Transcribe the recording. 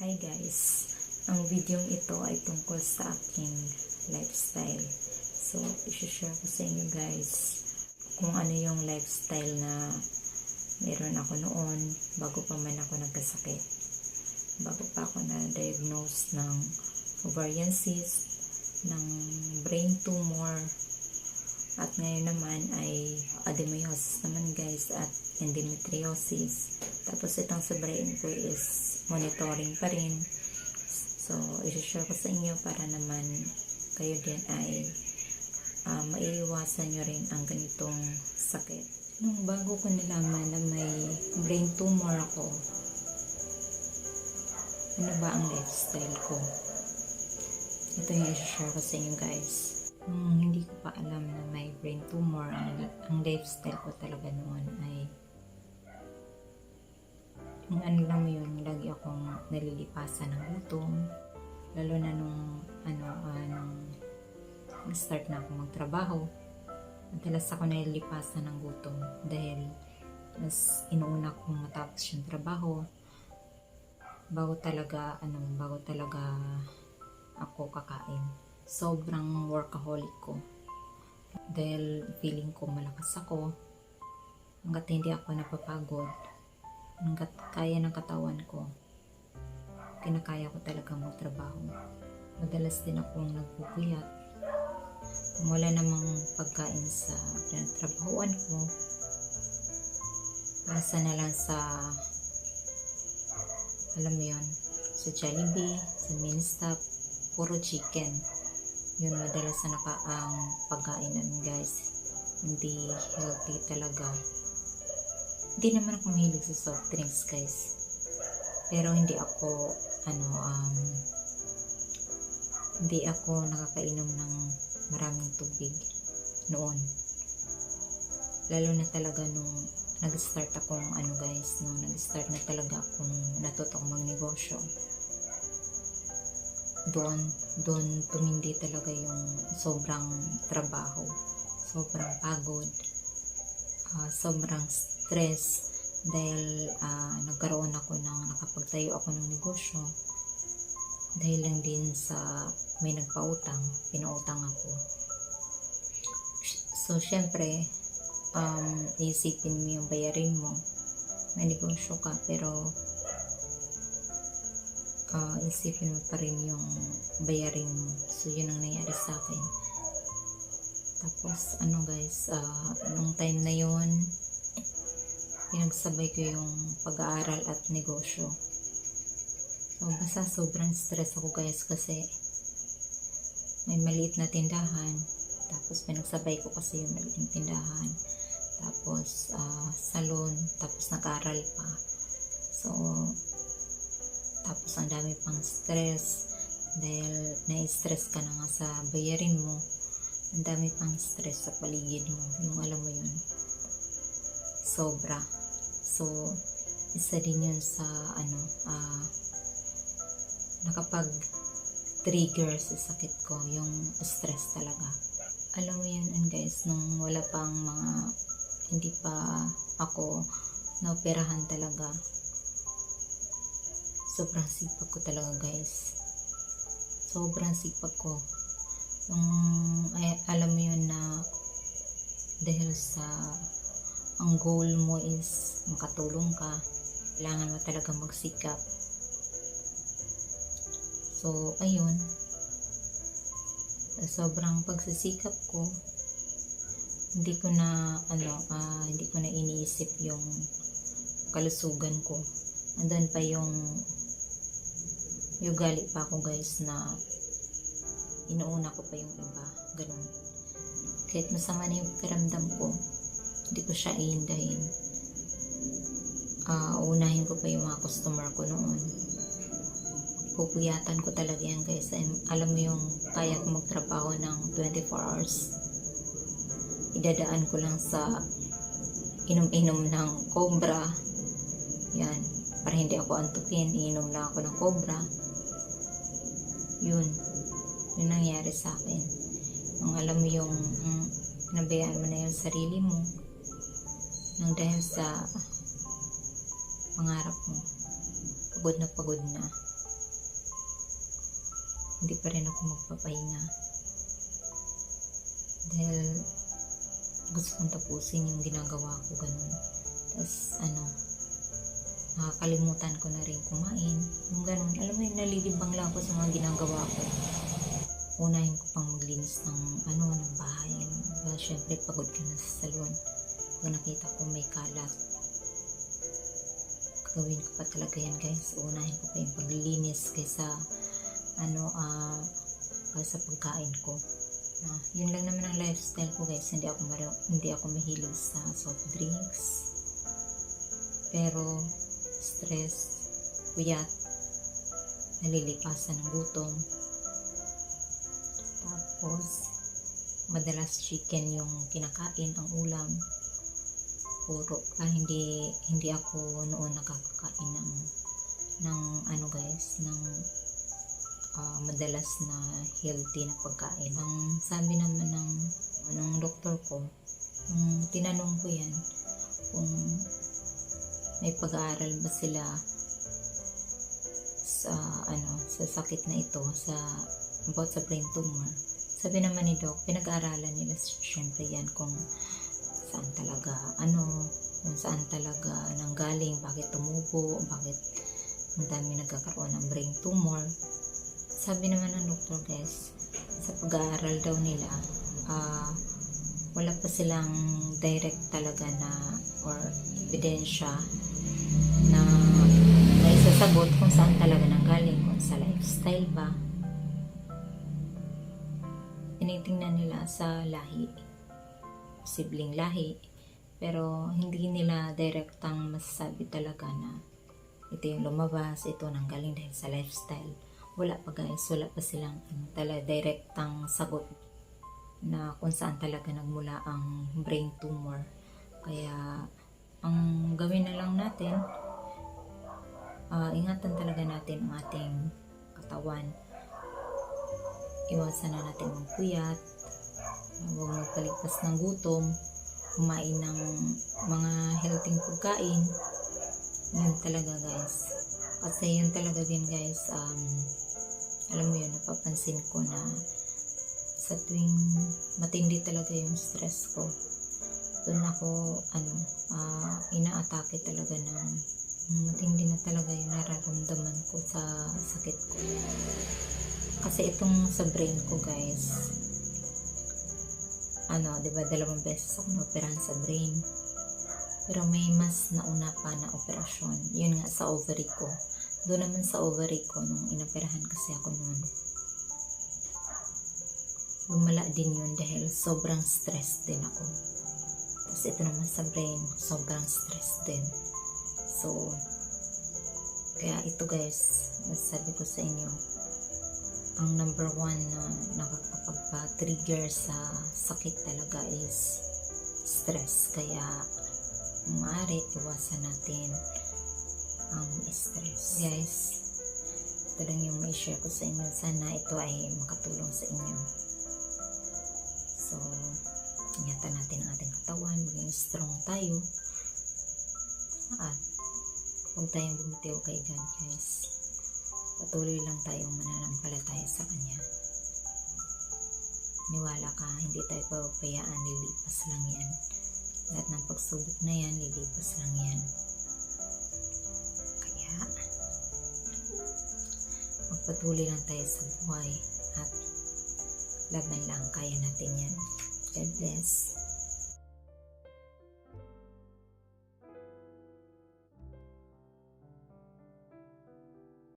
Hi guys, ang video ito ay tungkol sa aking lifestyle. So, isi-share ko sa inyo guys kung ano yung lifestyle na meron ako noon bago pa man ako nagkasakit. Bago pa ako na-diagnose ng ovarian cyst, ng brain tumor, at ngayon naman ay adenomyosis naman guys at endometriosis. Tapos itong sa brain ko is monitoring pa rin. So, isi-share ko sa inyo para naman kayo din ay uh, maiiwasan nyo rin ang ganitong sakit. Nung bago ko nalaman na may brain tumor ako, ano ba ang lifestyle ko? Ito yung isi-share ko sa inyo guys. Nung hindi ko pa alam na may brain tumor, ang, ang lifestyle ko talaga noon ay yung ano lang yun, lagi akong nalilipasan ng gutom. Lalo na nung, ano, uh, nung nag-start na ako magtrabaho. Madalas ako nalilipasan ng gutom dahil mas inuuna kong matapos yung trabaho bago talaga, ano, bago talaga ako kakain. Sobrang workaholic ko. Dahil feeling ko malakas ako. Hanggat hindi ako napapagod, hanggat kaya ng katawan ko, kinakaya ko talaga magtrabaho. Madalas din akong nagpupuyat. Kung wala namang pagkain sa pinagtrabahuan ko, pasa na lang sa, alam mo yun, sa Jollibee, sa Minstop, puro chicken. Yun, madalas na naka ang pagkain namin guys. Hindi healthy talaga. Hindi naman ako mahilig sa soft drinks guys. Pero hindi ako, ano, um, hindi ako nakakainom ng maraming tubig noon. Lalo na talaga nung nag-start akong ano guys, nung nag-start na talaga akong natutong magnegosyo. Doon, doon tumindi talaga yung sobrang trabaho, sobrang pagod, uh, sobrang stress dahil uh, nagkaroon ako ng nakapagtayo ako ng negosyo dahil lang din sa may nagpautang, pinautang ako. So, syempre, um, isipin mo yung bayarin mo. May negosyo ka, pero uh, isipin mo pa rin yung bayarin mo. So, yun ang nangyari sa akin. Tapos, ano guys, uh, nung time na yun, pinagsabay ko yung pag-aaral at negosyo. So, basta sobrang stress ako guys kasi may maliit na tindahan. Tapos, pinagsabay ko kasi yung maliit tindahan. Tapos, uh, salon. Tapos, nag-aaral pa. So, tapos ang dami pang stress dahil na-stress ka na nga sa bayarin mo ang dami pang stress sa paligid mo yung alam mo yun sobra so isa din yun sa ano uh, nakapag trigger sa sakit ko yung stress talaga. Alam mo yun and guys nung wala pang mga hindi pa ako naoperahan talaga sobrang sipag ko talaga guys. Sobrang sipag ko. Yung ay, alam mo yun na dahil sa ang goal mo is makatulong ka. Kailangan mo talaga magsikap. So ayun. Sobrang pagsisikap ko hindi ko na ano uh, hindi ko na iniisip yung kalusugan ko. Andun pa yung yung gali pa ako guys na inuuna ko pa yung iba. Ganun. Kahit masama na yung pakiramdam ko hindi ko siya iindahin. Uh, unahin ko pa yung mga customer ko noon. Pupuyatan ko talaga yan guys. Alam mo yung kaya ko magtrabaho ng 24 hours? Idadaan ko lang sa inom-inom ng cobra. Yan. Para hindi ako antukin iinom lang ako ng cobra. Yun. Yun nangyari sa akin. Ang alam mo yung um, nabayaan mo na yung sarili mo nang dahil sa pangarap mo pagod na pagod na hindi pa rin ako magpapahinga. Dahil gusto kong tapusin yung ginagawa ko ganun. Tapos ano, nakakalimutan ko na rin kumain. Yung ganun. Alam mo yun, nalilibang lang ako sa mga ginagawa ko. Unahin ko pang maglinis ng ano, ng bahay. Diba, syempre, pagod ka na sa salon. Pag nakita ko may kalat, gawin ko pa talaga yan guys. Unahin ko pa yung paglilinis kaysa ano, ah, kaysa pagkain ko. Ah, yun lang naman ang lifestyle ko guys. Hindi ako hindi ako mahilig sa soft drinks. Pero stress, puyat, nalilipasan ng gutom. Tapos, madalas chicken yung kinakain, ang ulam. Puro, ah, hindi, hindi ako noon nakakakain ng, ng ano guys, ng ah, madalas na healthy na pagkain. Ang sabi naman ng, ng doktor ko, nung tinanong ko yan, kung may pag-aaral ba sila sa ano sa sakit na ito sa about sa brain tumor sabi naman ni Doc pinag-aaralan nila syempre yan kung saan talaga ano kung saan talaga nanggaling bakit tumubo bakit ang dami nagkakaroon ng brain tumor. Sabi naman ng doktor guys sa pag-aaral daw nila ah wala pa silang direct talaga na or ebidensya na may sasagot kung saan talaga nanggaling kung sa lifestyle ba. Tinitingnan nila sa lahi sibling lahi pero hindi nila direktang masasabi talaga na ito yung lumabas, ito nanggaling dahil sa lifestyle. Wala pa guys, wala pa silang ano, tala, direktang sagot na kung saan talaga nagmula ang brain tumor. Kaya, ang gawin na lang natin, ah, ingatan talaga natin ang ating katawan. Iwasan na natin ang puyat, huwag magpaligpas ng gutom, kumain ng mga healthy pagkain. Yun talaga guys. Kasi yun talaga din guys, um, alam mo yun, napapansin ko na sa tuwing matindi talaga yung stress ko, doon ako, ano, ah, inaatake talaga ng matindi na talaga yung nararamdaman ko sa sakit ko. Kasi itong sa brain ko guys, ano, di ba dalawang beses ako na-operahan sa brain. Pero may mas nauna pa na operasyon. Yun nga sa ovary ko. Doon naman sa ovary ko, nung inoperahan kasi ako noon, lumala din yun dahil sobrang stress din ako. Tapos ito naman sa brain, sobrang stress din. So, kaya ito guys, sabi ko sa inyo, ang number one na nakakapagpa-trigger sa sakit talaga is stress. Kaya, maaari, iwasan natin ang stress. Guys, ito lang yung may share ko sa inyo. Sana ito ay makatulong sa inyo. So, ingatan natin ang ating katawan, maging strong tayo. At huwag tayong bumitiw kay God, guys. Patuloy lang tayong mananampalataya sa Kanya. Niwala ka, hindi tayo papayaan, lilipas lang yan. Lahat ng pagsubok na yan, lilipas lang yan. Kaya, magpatuloy lang tayo sa buhay at laban lang, kaya natin yan. God bless.